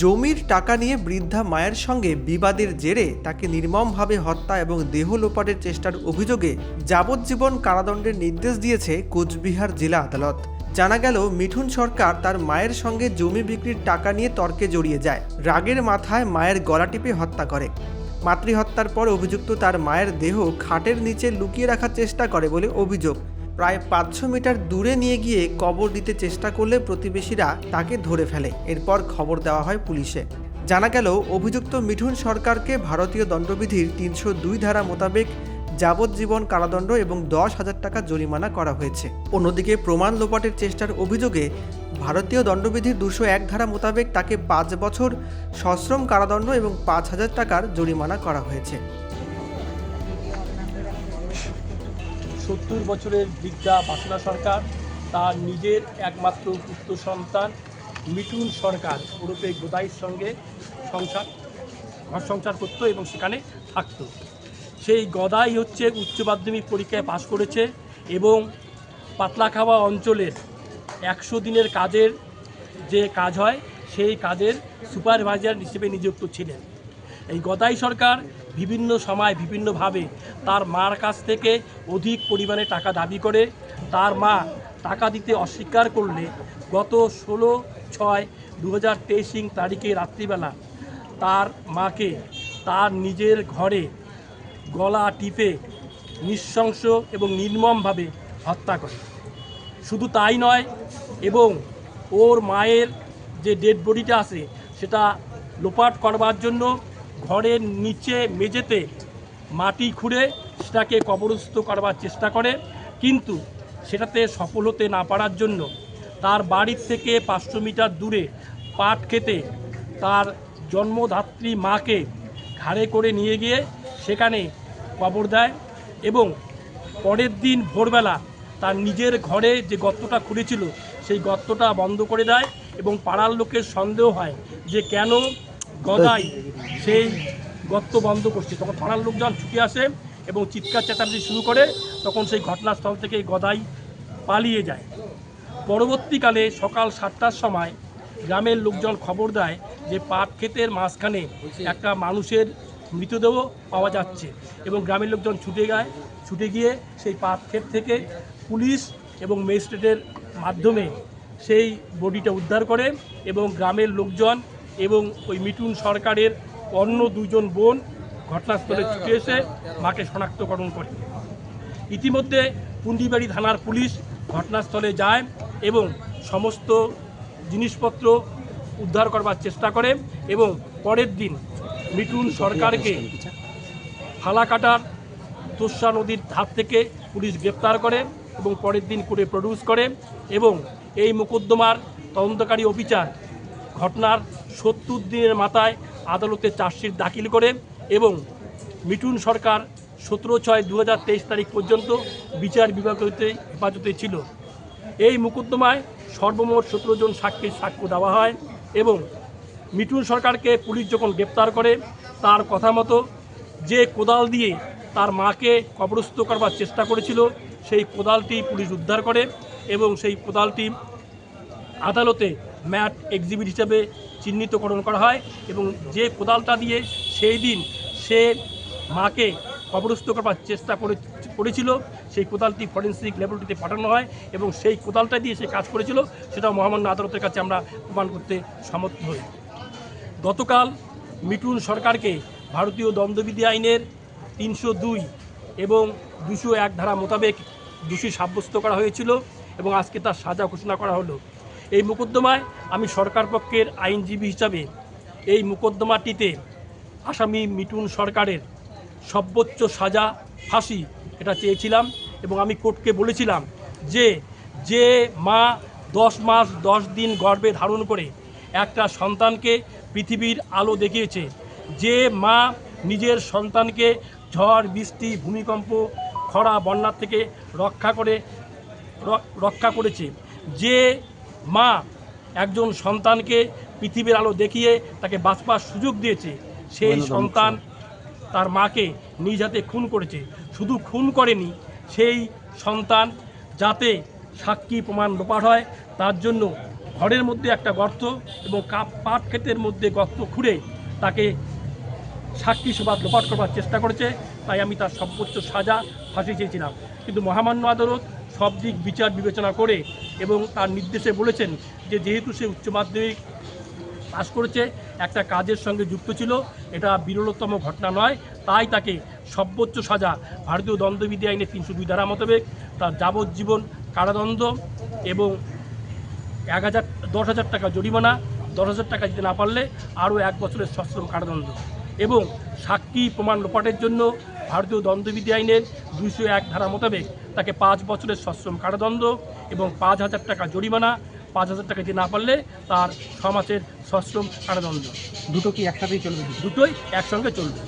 জমির টাকা নিয়ে বৃদ্ধা মায়ের সঙ্গে বিবাদের জেরে তাকে নির্মমভাবে হত্যা এবং দেহ লোপাটের চেষ্টার অভিযোগে যাবজ্জীবন কারাদণ্ডের নির্দেশ দিয়েছে কোচবিহার জেলা আদালত। জানা গেল, মিঠুন সরকার তার মায়ের সঙ্গে জমি বিক্রির টাকা নিয়ে তর্কে জড়িয়ে যায়। রাগের মাথায় মায়ের গলা টিপে হত্যা করে। মাতৃহত্যার পর অভিযুক্ত তার মায়ের দেহ খাটের নিচে লুকিয়ে রাখার চেষ্টা করে বলে অভিযোগ। প্রায় পাঁচশো মিটার দূরে নিয়ে গিয়ে কবর দিতে চেষ্টা করলে প্রতিবেশীরা তাকে ধরে ফেলে। এরপর খবর দেওয়া হয় পুলিশে। জানা গেল, অভিযুক্ত মিঠুন সরকারকে ভারতীয় দণ্ডবিধির তিনশো দুই ধারা মোতাবেক যাবজ্জীবন কারাদণ্ড এবং দশ হাজার টাকা জরিমানা করা হয়েছে। অন্যদিকে প্রমাণ লোপাটের চেষ্টার অভিযোগে ভারতীয় দণ্ডবিধির দুশো এক ধারা মোতাবেক তাকে পাঁচ বছর সশ্রম কারাদণ্ড এবং পাঁচ হাজার টাকার জরিমানা করা হয়েছে। সত্তর বছরের বৃদ্ধা বাসনা সরকার, তার নিজের একমাত্র পুত্র সন্তান মিঠুন সরকার ওরফে গোদাইয়ের সঙ্গে সংসার, ঘর সংসার করতো এবং সেখানে থাকতো। সেই গদাই হচ্ছে উচ্চ মাধ্যমিক পরীক্ষায় পাশ করেছে এবং পাতলাখাওয়া অঞ্চলের একশো দিনের কাজের যে কাজ হয়, সেই কাজের সুপারভাইজার হিসেবে নিযুক্ত ছিলেন। এই গদাই সরকার বিভিন্ন সময় বিভিন্নভাবে তার মার কাছ থেকে অধিক পরিমাণে টাকা দাবি করে, তার মা টাকা দিতে অস্বীকার করলে গত ষোলো ছয় দু হাজার তেইশিং তারিখে রাত্রিবেলা তার মাকে তার নিজের ঘরে গলা টিপে নৃশংস এবং নির্মমভাবে হত্যা করে। শুধু তাই নয়, এবং ওর মায়ের যে ডেড বডিটা আছে সেটা লোপাট করবার জন্য ঘরের নিচে মেঝেতে মাটি খুঁড়ে সেটাকে কবরস্থ করবার চেষ্টা করে, কিন্তু সেটাতে সফল হতে না পারার জন্য তার বাড়ির থেকে পাঁচশো মিটার দূরে পাট খেতে তার জন্মধাত্রী মাকে ঘাড়ে করে নিয়ে গিয়ে সেখানে কবর দেয় এবং পরের দিন ভোরবেলা তার নিজের ঘরে যে গর্তটা খুঁড়েছিল, সেই গর্তটা বন্ধ করে দেয় এবং পাড়ার লোকের সন্দেহ হয় যে কেন গদাই সেই গর্ত বন্ধ করছে। তখন পাড়ার লোকজন ছুটে আসে এবং চিৎকার চেঁচামেচি শুরু করে। তখন সেই ঘটনাস্থল থেকে গদাই পালিয়ে যায়। পরবর্তীকালে সকাল সাতটার সময় গ্রামের লোকজন খবর দেয় যে পাট ক্ষেতের মাঝখানে একটা মানুষের মৃতদেহ পাওয়া যাচ্ছে এবং গ্রামের লোকজন ছুটে যায়, ছুটে গিয়ে সেই পাট ক্ষেত থেকে পুলিশ এবং ম্যাজিস্ট্রেটের মাধ্যমে সেই বডিটা উদ্ধার করে এবং গ্রামের লোকজন এবং ওই মিটুন সরকারের অন্য দুজন বোন ঘটনাস্থলে ছুটে এসে মাকে শনাক্তকরণ করে। ইতিমধ্যে পুন্ডিবাড়ি থানার পুলিশ ঘটনাস্থলে যায় এবং সমস্ত জিনিসপত্র উদ্ধার করবার চেষ্টা করে এবং পরের দিন মিঠুন সরকারকে ফালাকাটার তোষা নদীর ধার থেকে পুলিশ গ্রেপ্তার করে এবং পরের দিন করে প্রডিউস করে এবং এই মোকদ্দমার তদন্তকারী অফিসার ঘটনার সত্তর দিনের মাথায় আদালতে চার্জশিট দাখিল করে এবং মিঠুন সরকার সতেরো ছয় দু তারিখ পর্যন্ত বিচার বিভাগ হতে হেফাজতে ছিল। এই মোকদ্দমায় সর্বমোট সতেরো জন সাক্ষীর সাক্ষ্য দেওয়া হয় এবং মিঠুন সরকারকে পুলিশ যখন গ্রেপ্তার করে, তার কথা মতো যে কোদাল দিয়ে তার মাকে কবরস্থ করবার চেষ্টা করেছিল, সেই কোদালটি পুলিশ উদ্ধার করে এবং সেই কোদালটি আদালতে ম্যাট এক্সিবিট হিসেবে চিহ্নিতকরণ করা হয় এবং যে কোদালটা দিয়ে সেই দিন সে মাকে কবরস্থ করবার চেষ্টা করে, করেছিল, সেই কোদালটি ফরেন্সিক ল্যাবরেটরিতে পাঠানো হয় এবং সেই কোদালটা দিয়ে সে কাজ করেছিল সেটা মহামান্য আদালতের কাছে আমরা প্রমাণ করতে সমর্থ হই। গতকাল মিঠুন সরকারকে ভারতীয় দণ্ডবিধি আইনের তিনশো দুই এবং দুশো এক ধারা মোতাবেক দোষী সাব্যস্ত করা হয়েছিল এবং আজকে তার সাজা ঘোষণা করা হলো। এই মোকদ্দমায় আমি সরকার পক্ষের আইনজীবী হিসাবে এই মোকদ্দমাটিতে আসামি মিটুন সরকারের সর্বোচ্চ সাজা, ফাঁসি এটা চেয়েছিলাম এবং আমি কোর্টকে বলেছিলাম যে যে মা দশ মাস দশ দিন গর্ভে ধারণ করে একটা সন্তানকে পৃথিবীর আলো দেখিয়েছে, যে মা নিজের সন্তানকে ঝড়, বৃষ্টি, ভূমিকম্প, খরা বন্যার থেকে রক্ষা করে রক্ষা করেছে, যে মা একজন সন্তানকে পৃথিবীর আলো দেখিয়ে তাকে বাঁচবার সুযোগ দিয়েছে। সেই সন্তান তার মাকে নিজ হাতে খুন করেছে। শুধু খুন করেনি সেই সন্তান যাতে সাক্ষী প্রমাণ লোপাট হয় তার জন্য ঘরের মধ্যে একটা গর্ত এবং কাপ পাট ক্ষেতের মধ্যে গর্ত খুঁড়ে তাকে সাক্ষী সবাদ লোপাট করবার চেষ্টা করেছে। তাই আমি তার সর্বোচ্চ সাজা ফাঁসি চেয়েছিলাম। কিন্তু মহামান্য আদালত সব দিক বিচার বিবেচনা করে এবং তার নির্দেশে বলেছেন যে যেহেতু সে উচ্চ মাধ্যমিক পাশ করেছে, একটা কাজের সঙ্গে যুক্ত ছিল, এটা বিরলতম ঘটনা নয়। তাই তাকে সর্বোচ্চ সাজা ভারতীয় দণ্ডবিধি আইনে তিনশো দুই ধারা মোতাবেক তার যাবজ্জীবন কারাদণ্ড এবং এক হাজার, দশ হাজার টাকা জরিমানা, দশ হাজার টাকা দিতে না পারলে আরও এক বছরের সশ্রম কারাদণ্ড। এবং সাক্ষী প্রমাণ লোপাটের জন্য ভারতীয় দ্বন্দ্ববিধি আইনের দুইশো এক ধারা মোতাবেক তাকে পাঁচ বছরের সশ্রম কারাদণ্ড এবং পাঁচ হাজার টাকা জরিমানা পাঁচ হাজার টাকা দিতে না পারলে তার ছ মাসের সশ্রম কারাদণ্ড। দুটো কি একসাথেই চলবে? দুটোই একসঙ্গে চলবে।